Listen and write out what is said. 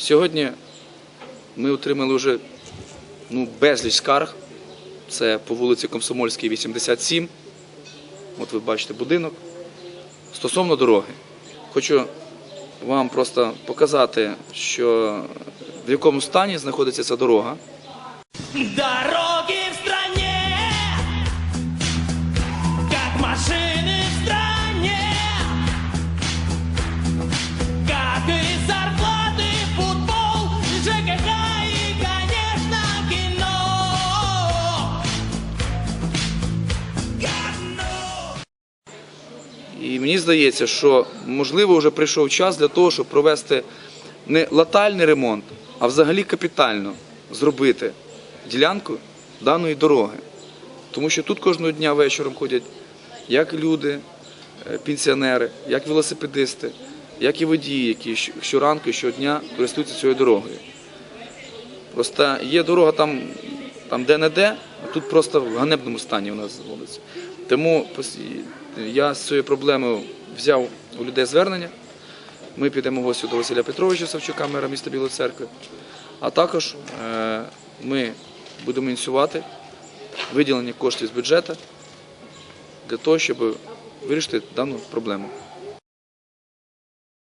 Сьогодні ми отримали вже ну, безліч скарг. Це по вулиці Комсомольській, 87. От ви бачите будинок. Стосовно дороги, хочу вам просто показати, що в якому стані знаходиться ця дорога. Дороги в стране, как машины І мені здається, що можливо вже прийшов час для того, щоб провести не латальний ремонт, а взагалі капітально зробити ділянку даної дороги. Тому що тут кожного дня вечором ходять як люди, е, пенсіонери, як велосипедисти, як і водії, які щоранку щодня користуються цією дорогою. Просто є дорога там, там де-не-де, тут просто в ганебному стані у нас вулиця. Тому я з цією проблемою взяв у людей звернення. Ми підемо в гості до Василя Петровича Савчука, мера міста Білої церкви. А також е, ми будемо ініціювати виділення коштів з бюджету для того, щоб вирішити дану проблему.